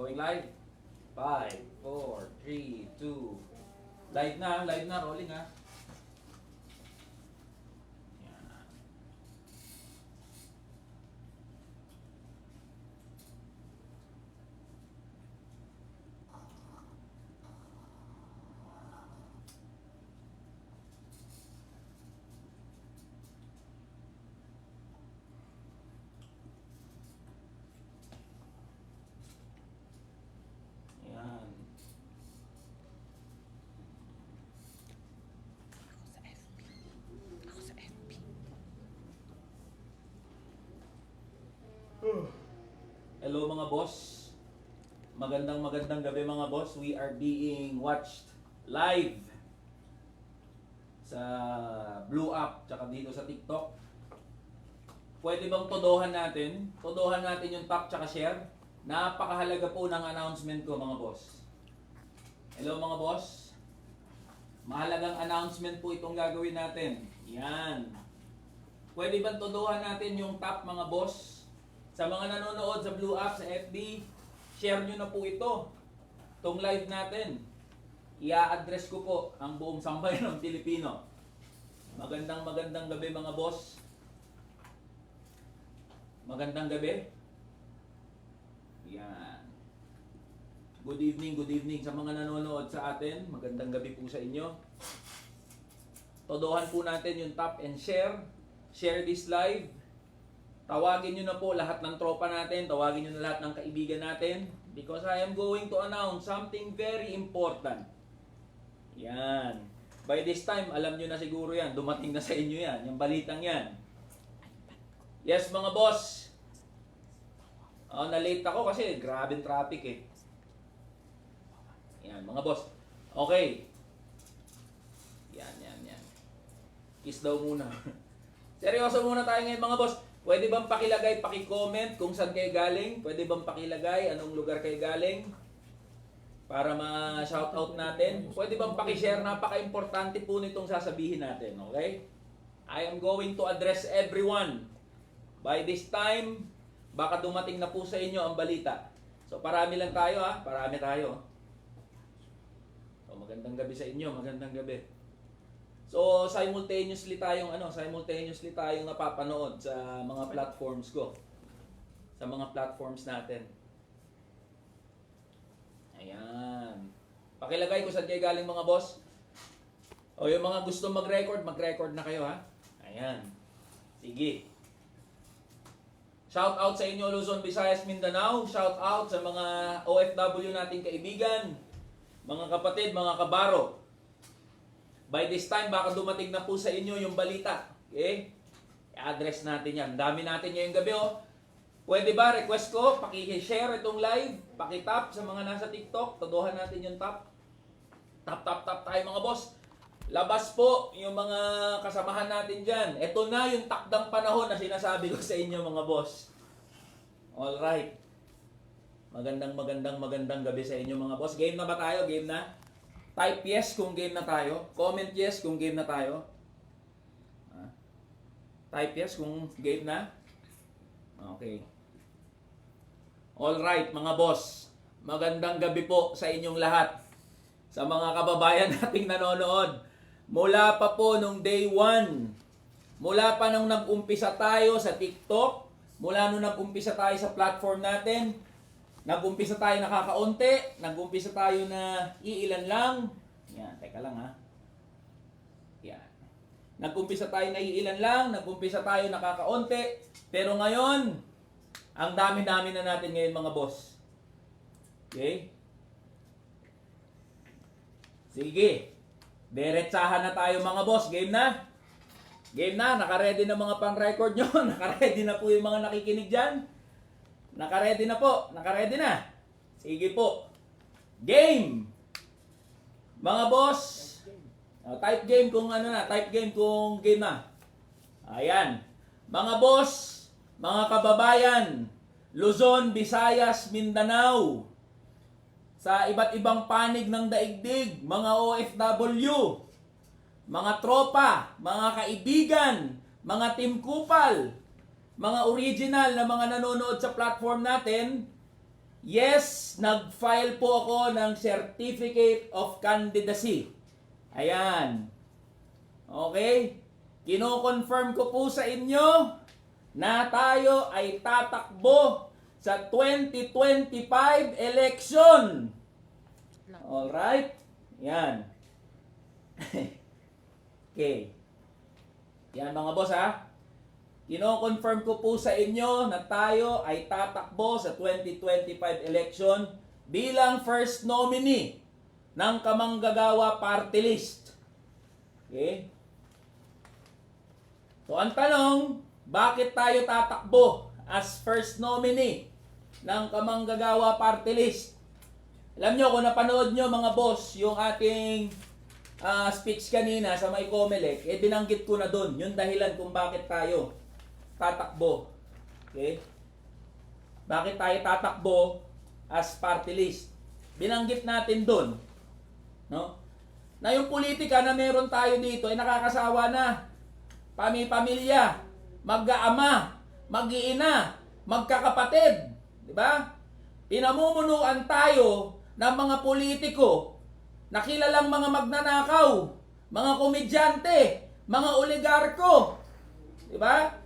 Going live. 5, 4, 3, 2. Live na, live na, rolling ha. Yan. Yan. Ako sa FB. Ako sa FB. Hello mga boss. Magandang magandang gabi mga boss. We are being watched live sa Blue App tsaka dito sa TikTok. Pwede bang todohan natin? Todohan natin yung top tsaka share. Napakahalaga po ng announcement ko mga boss. Hello mga boss. Mahalagang announcement po itong gagawin natin. Yan. Pwede bang todohan natin yung top mga boss? Sa mga nanonood sa Blue App, sa FB, share nyo na po ito. Itong live natin. Ia-address ko po ang buong sambayan ng Pilipino. Magandang magandang gabi mga boss. Magandang gabi. Yan. Good evening, good evening sa mga nanonood sa atin. Magandang gabi po sa inyo. Todohan po natin yung top and share. Share this live. Tawagin nyo na po lahat ng tropa natin, tawagin nyo na lahat ng kaibigan natin because I am going to announce something very important. Yan. By this time, alam nyo na siguro yan. Dumating na sa inyo yan. Yung balitang yan. Yes, mga boss. Oh, na-late ako kasi grabe traffic eh. Yan, mga boss. Okay. Yan, yan, yan. Kiss daw muna. Seryoso muna tayo ngayon mga boss. Pwede bang pakilagay, paki-comment kung saan kayo galing? Pwede bang pakilagay anong lugar kayo galing? Para ma-shoutout natin. Pwede bang paki-share? Napaka-importante po nitong sasabihin natin, okay? I am going to address everyone. By this time, baka dumating na po sa inyo ang balita. So parami lang tayo ha, parami tayo. So magandang gabi sa inyo, magandang gabi. So simultaneously tayong ano, simultaneously tayong napapanood sa mga platforms ko. Sa mga platforms natin. Ayan. Pakilagay ko saan kayo galing mga boss. O yung mga gusto mag-record, mag-record na kayo ha. Ayan. Sige. Shout out sa inyo Luzon, Visayas, Mindanao. Shout out sa mga OFW nating kaibigan, mga kapatid, mga kabaro. By this time, baka dumating na po sa inyo yung balita. Okay? I-address natin yan. Dami natin ngayong gabi, oh. Pwede ba, request ko, paki-share itong live, paki-tap sa mga nasa TikTok, todohan natin yung tap. Tap, tap, tap tayo mga boss. Labas po yung mga kasamahan natin dyan. Ito na yung takdang panahon na sinasabi ko sa inyo mga boss. Alright. Magandang magandang magandang gabi sa inyo mga boss. Game na ba tayo? Game na? Type yes kung game na tayo. Comment yes kung game na tayo. Ah. Type yes kung game na. Okay. Alright mga boss. Magandang gabi po sa inyong lahat. Sa mga kababayan nating nanonood. Mula pa po nung day 1. Mula pa nung nag-umpisa tayo sa TikTok. Mula nung nag-umpisa tayo sa platform natin. Nag-umpisa tayo nakakaunti. Nag-umpisa tayo na iilan lang. Yan, teka lang ha. Yan. Nag-umpisa tayo na iilan lang. Nag-umpisa tayo nakakaunti. Pero ngayon, ang dami-dami na natin ngayon mga boss. Okay? Sige. Diretsahan na tayo mga boss. Game na? Game na. Naka-ready na mga pang-record nyo. Naka-ready na po yung mga nakikinig dyan. Naka-ready na po. Naka-ready na. Sige po. Game! Mga boss. ah, type game kung ano na. Type game kung game na. Ayan. Mga boss. Mga kababayan. Luzon, Visayas, Mindanao sa iba't ibang panig ng daigdig, mga OFW, mga tropa, mga kaibigan, mga team kupal, mga original na mga nanonood sa platform natin, yes, nag-file po ako ng Certificate of Candidacy. Ayan. Okay? Kino-confirm ko po sa inyo na tayo ay tatakbo sa 2025 election. Alright? Yan. okay. Yan mga boss ha. Kino-confirm ko po sa inyo na tayo ay tatakbo sa 2025 election bilang first nominee ng Kamanggagawa Party List. Okay? So ang tanong, bakit tayo tatakbo as first nominee ng Kamanggagawa Party List? Alam nyo, kung napanood nyo mga boss, yung ating ah, speech kanina sa may Comelec, eh binanggit ko na doon, yung dahilan kung bakit tayo tatakbo. Okay? Bakit tayo tatakbo as party list? Binanggit natin doon, no? Na yung politika na meron tayo dito ay nakakasawa na. Pami-pamilya, mag-aama, mag-iina, magkakapatid, di ba? Pinamumunuan tayo ng mga politiko na kilalang mga magnanakaw, mga komedyante, mga oligarko, di ba?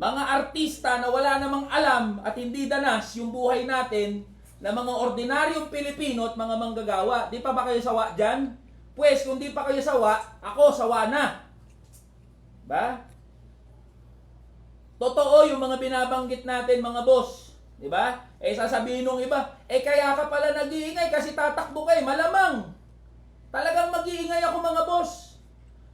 Mga artista na wala namang alam at hindi danas yung buhay natin na mga ordinaryong Pilipino at mga manggagawa. Di pa ba kayo sawa dyan? Pues, kung di pa kayo sawa, ako sawa na. Ba? Totoo yung mga binabanggit natin mga boss. Di ba? Eh sasabihin nung iba, eh kaya ka pala nag-iingay kasi tatakbo kay malamang. Talagang mag-iingay ako mga boss.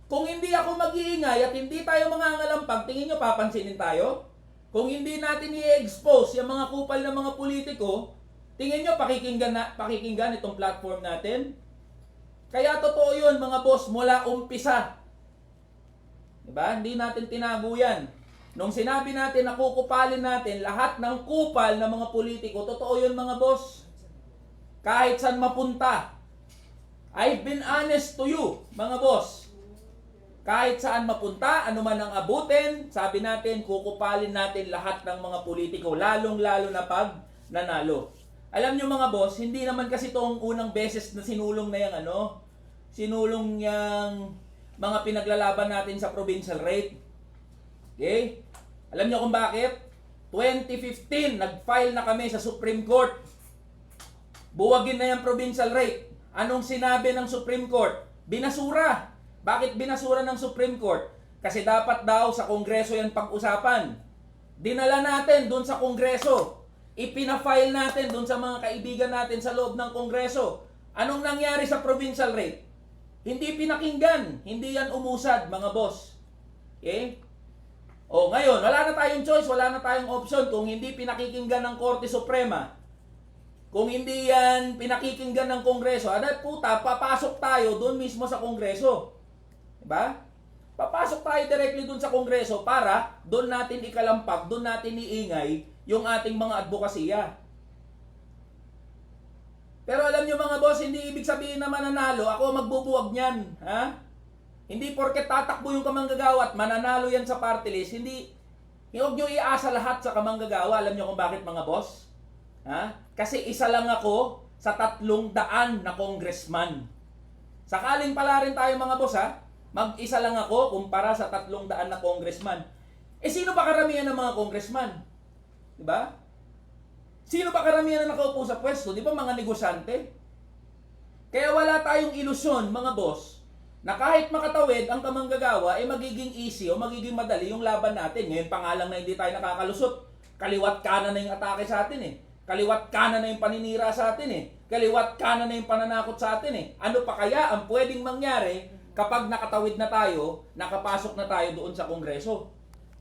Kung hindi ako mag-iingay at hindi tayo mangangalampag, tingin nyo papansinin tayo? Kung hindi natin i-expose yung mga kupal ng mga politiko, tingin nyo pakikinggan, na, pakikinggan itong platform natin? Kaya totoo yun mga boss mula umpisa. Diba? Hindi natin tinago yan. Nung sinabi natin na kukupalin natin lahat ng kupal ng mga politiko, totoo yun mga boss. Kahit saan mapunta. I've been honest to you, mga boss. Kahit saan mapunta, ano man ang abutin, sabi natin, kukupalin natin lahat ng mga politiko, lalong-lalo na pag nanalo. Alam nyo mga boss, hindi naman kasi itong unang beses na sinulong na yung ano, sinulong yung mga pinaglalaban natin sa provincial rate. Okay? Alam nyo kung bakit? 2015, nag-file na kami sa Supreme Court. Buwagin na yung provincial rate. Anong sinabi ng Supreme Court? Binasura. Bakit binasura ng Supreme Court? Kasi dapat daw sa Kongreso yan pag-usapan. Dinala natin doon sa Kongreso. Ipina-file natin doon sa mga kaibigan natin sa loob ng Kongreso. Anong nangyari sa provincial rate? Hindi pinakinggan. Hindi yan umusad, mga boss. Okay? O ngayon, wala na tayong choice, wala na tayong option kung hindi pinakikinggan ng Korte Suprema. Kung hindi yan pinakikinggan ng Kongreso, ada puta, papasok tayo doon mismo sa Kongreso. Diba? Papasok tayo directly doon sa Kongreso para doon natin ikalampag, doon natin iingay yung ating mga advokasya. Pero alam nyo mga boss, hindi ibig sabihin na mananalo, ako magbubuwag niyan. Ha? Hindi porket tatakbo yung kamanggagawa at mananalo yan sa party list, hindi, huwag nyo iasa lahat sa kamanggagawa. Alam nyo kung bakit mga boss? Ha? Kasi isa lang ako sa tatlong daan na congressman. Sakaling pala rin tayo mga boss ha, mag-isa lang ako kumpara sa tatlong daan na congressman. Eh sino ba karamihan ng mga congressman? Di ba? Sino ba karamihan na nakaupo sa pwesto? Di ba mga negosyante? Kaya wala tayong ilusyon, mga boss, na kahit makatawid ang kamanggagawa, eh magiging easy o magiging madali yung laban natin. Ngayon pa nga lang na hindi tayo nakakalusot. Kaliwat kanan na yung atake sa atin eh. Kaliwat kanan na yung paninira sa atin eh. Kaliwat kanan na yung pananakot sa atin eh. Ano pa kaya ang pwedeng mangyari kapag nakatawid na tayo, nakapasok na tayo doon sa kongreso?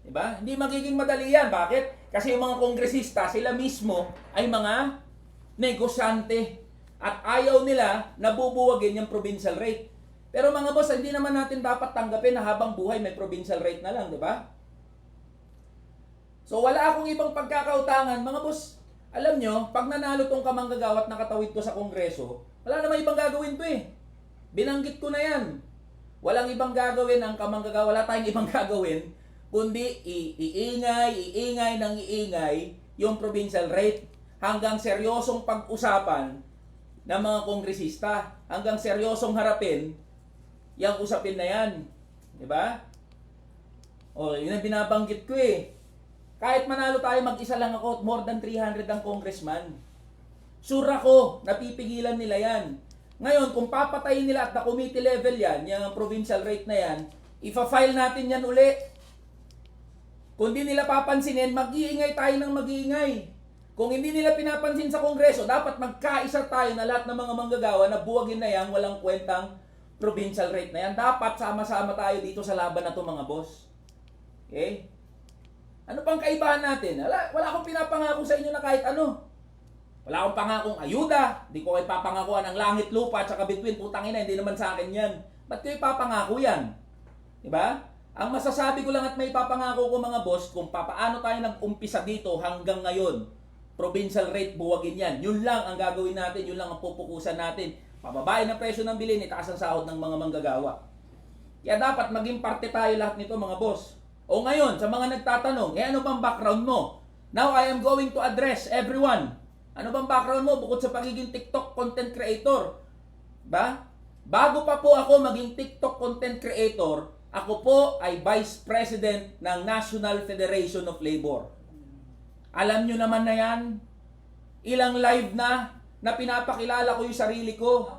Diba? Hindi magiging madali yan. Bakit? Kasi yung mga kongresista, sila mismo ay mga negosyante. At ayaw nila na bubuwagin yung provincial rate. Pero mga boss, hindi naman natin dapat tanggapin na habang buhay may provincial rate na lang, di ba? So wala akong ibang pagkakautangan. Mga boss, alam nyo, pag nanalo tong kamanggagawat na katawid ko sa kongreso, wala namang ibang gagawin to eh. Binanggit ko na yan. Walang ibang gagawin ang kamanggagawa. Wala tayong ibang gagawin kundi iingay, iingay ng iingay yung provincial rate. hanggang seryosong pag-usapan ng mga kongresista. Hanggang seryosong harapin yung usapin na yan. Di ba? O, yun ang binabanggit ko eh. Kahit manalo tayo, mag-isa lang ako, more than 300 ang congressman. Sure ako, napipigilan nila yan. Ngayon, kung papatayin nila at na committee level yan, yung provincial rate na yan, ifa-file natin yan uli. Kung di nila papansinin, mag-iingay tayo ng mag-iingay. Kung hindi nila pinapansin sa Kongreso, dapat magkaisa tayo na lahat ng mga manggagawa na buwagin na yan, walang kwentang provincial rate na yan. Dapat sama-sama tayo dito sa laban na to mga boss. Okay? Ano pang kaibahan natin? Wala, wala akong pinapangako sa inyo na kahit ano. Wala akong pangakong ayuda. Hindi ko kayo papangakuan ng langit, lupa, at saka between. Putang ina, hindi naman sa akin yan. Ba't kayo papangako yan? Diba? Ang masasabi ko lang at may papangako ko mga boss, kung papaano tayo nag-umpisa dito hanggang ngayon, provincial rate buwagin yan. Yun lang ang gagawin natin, yun lang ang pupukusan natin. Pababain ang presyo ng bilhin, itaas ang sahod ng mga manggagawa. Kaya dapat maging parte tayo lahat nito mga boss. O ngayon, sa mga nagtatanong, eh ano bang background mo? Now I am going to address everyone. Ano bang background mo bukod sa pagiging TikTok content creator? Ba? Bago pa po ako maging TikTok content creator, ako po ay Vice President ng National Federation of Labor. Alam nyo naman na yan, ilang live na na pinapakilala ko yung sarili ko.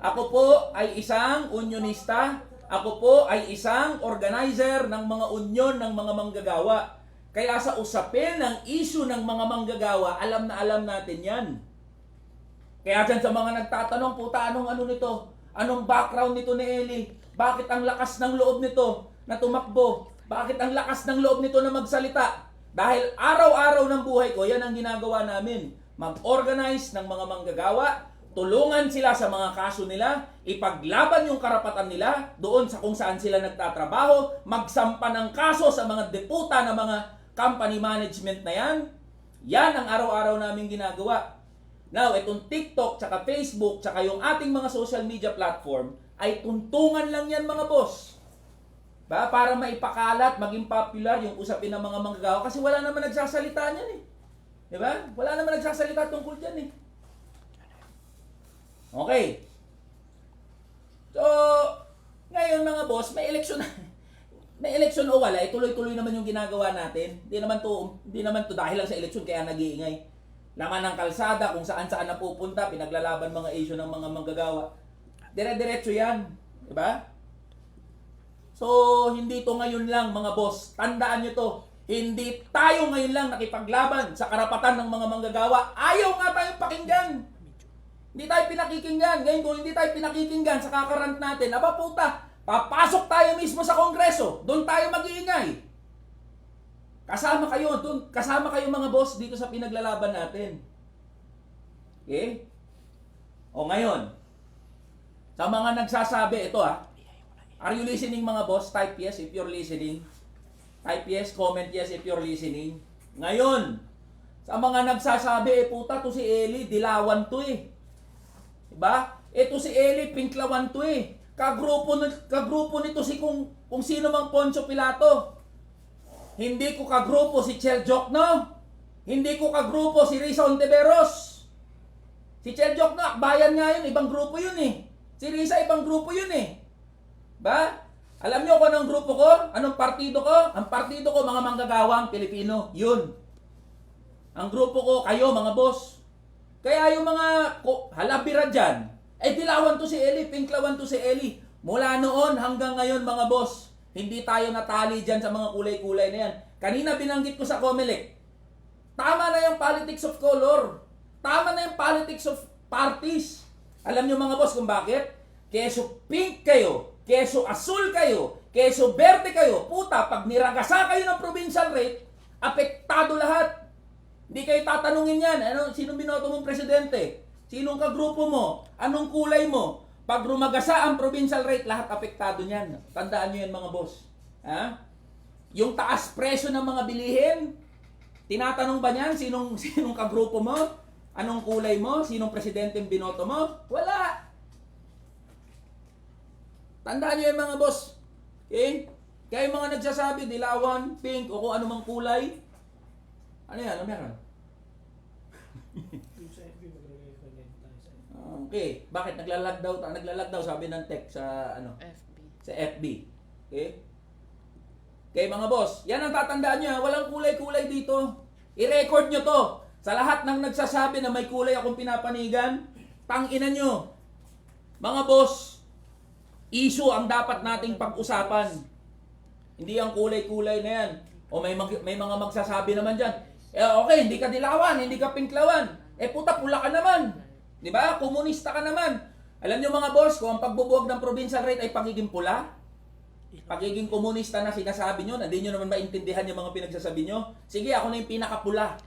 Ako po ay isang unionista. Ako po ay isang organizer ng mga union ng mga manggagawa. Kaya sa usapin ng issue ng mga manggagawa, alam na alam natin yan. Kaya dyan sa mga nagtatanong, puta, anong ano nito? Anong background nito ni Eli? Bakit ang lakas ng loob nito na tumakbo? Bakit ang lakas ng loob nito na magsalita? Dahil araw-araw ng buhay ko, yan ang ginagawa namin. Mag-organize ng mga manggagawa, tulungan sila sa mga kaso nila, ipaglaban yung karapatan nila doon sa kung saan sila nagtatrabaho, magsampa ng kaso sa mga deputa ng mga company management na yan. Yan ang araw-araw namin ginagawa. Now, itong TikTok, tsaka Facebook, tsaka yung ating mga social media platform, ay tuntungan lang yan mga boss. Ba? Para maipakalat, maging popular yung usapin ng mga manggagawa. Kasi wala naman nagsasalita niyan eh. Di ba? Wala naman nagsasalita tungkol dyan eh. Okay. So, ngayon mga boss, may eleksyon may eleksyon o wala, eh, tuloy-tuloy naman yung ginagawa natin. Hindi naman to, hindi naman to dahil lang sa eleksyon kaya nag-iingay. Laman ng kalsada, kung saan-saan napupunta, pinaglalaban mga issue ng mga manggagawa. Dire-diretso yan. Di ba? So, hindi to ngayon lang mga boss. Tandaan nyo to. Hindi tayo ngayon lang nakipaglaban sa karapatan ng mga manggagawa. Ayaw nga tayong pakinggan. Hindi tayo pinakikinggan. Ngayon kung hindi tayo pinakikinggan sa kakarant natin, aba puta, papasok tayo mismo sa kongreso. Doon tayo mag-iingay. Kasama kayo, doon, kasama kayo mga boss dito sa pinaglalaban natin. Okay? O ngayon, sa mga nagsasabi, ito ah, are you listening mga boss? Type yes if you're listening. Type yes, comment yes if you're listening. Ngayon, sa mga nagsasabi, eh puta to si Eli, dilawan to eh. Diba? Ito si Eli, pinklawan to eh. Kagrupo, kagrupo nito si kung, kung sino mang Poncio Pilato. Hindi ko kagrupo si Chel Jokno. Hindi ko kagrupo si Risa Ontiveros. Si Chel Jokno, bayan nga yun, ibang grupo yun eh. Si Risa, ibang grupo yun eh. Ba? Alam niyo kung anong grupo ko? Anong partido ko? Ang partido ko, mga manggagawang Pilipino. Yun. Ang grupo ko, kayo, mga boss. Kaya yung mga halabira dyan, eh dilawan to si Eli, pinklawan to si Eli. Mula noon hanggang ngayon, mga boss, hindi tayo natali dyan sa mga kulay-kulay na yan. Kanina binanggit ko sa Comelec, tama na yung politics of color. Tama na yung politics of parties. Alam niyo mga boss kung bakit? Keso pink kayo, keso asul kayo, keso verde kayo, puta, pag niragasa kayo ng provincial rate, apektado lahat. Hindi kayo tatanungin yan, ano, sino binoto mong presidente? Sinong kagrupo mo? Anong kulay mo? Pag rumagasa ang provincial rate, lahat apektado niyan. Tandaan niyo yan mga boss. Ha? Yung taas presyo ng mga bilihin, tinatanong ba niyan sinong, sinong kagrupo mo? Anong kulay mo? Sinong presidente binoto mo? Wala! Tandaan niyo yan mga boss. Okay? Kaya yung mga nagsasabi, dilawan, pink, o kung anumang kulay, ano yan? Ano meron? Yung sa FB, magre-recommend tayo sa FB. Okay. Bakit naglalag daw? ta- Naglalag daw sabi ng tech sa ano? FB. Sa FB. Okay? Okay mga boss, yan ang tatandaan nyo. ha. Walang kulay-kulay dito. I-record nyo to. Sa lahat ng nagsasabi na may kulay akong pinapanigan, tanginan nyo. Mga boss, issue ang dapat nating pag-usapan. Hindi ang kulay-kulay na yan. O may, mag- may mga magsasabi naman dyan, eh okay, hindi ka dilawan, hindi ka pinklawan. Eh puta, pula ka naman. Di ba? Komunista ka naman. Alam nyo mga boss, kung ang pagbubuwag ng provincial rate ay pagiging pula, pagiging komunista na sinasabi nyo, hindi nyo naman maintindihan yung mga pinagsasabi nyo, sige, ako na yung pinakapula.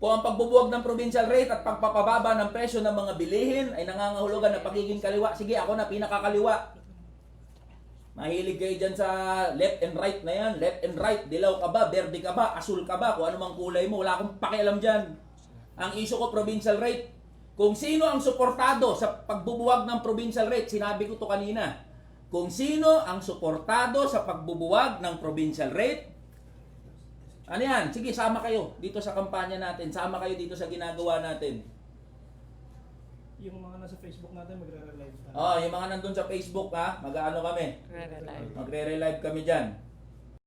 Kung ang pagbubuwag ng provincial rate at pagpapababa ng presyo ng mga bilihin ay nangangahulugan ng pagiging kaliwa, sige, ako na pinakakaliwa. Mahilig kayo dyan sa left and right na yan. Left and right. Dilaw ka ba? Berde ka ba? Asul ka ba? Kung ano mang kulay mo. Wala akong pakialam dyan. Ang issue ko, provincial rate. Kung sino ang suportado sa pagbubuwag ng provincial rate, sinabi ko to kanina. Kung sino ang suportado sa pagbubuwag ng provincial rate, ano yan? Sige, sama kayo dito sa kampanya natin. Sama kayo dito sa ginagawa natin. Yung mga nasa Facebook natin, magre-relive tayo. Oh, yung mga nandun sa Facebook ha, mag-ano kami. Re-relive. Magre-relive kami dyan.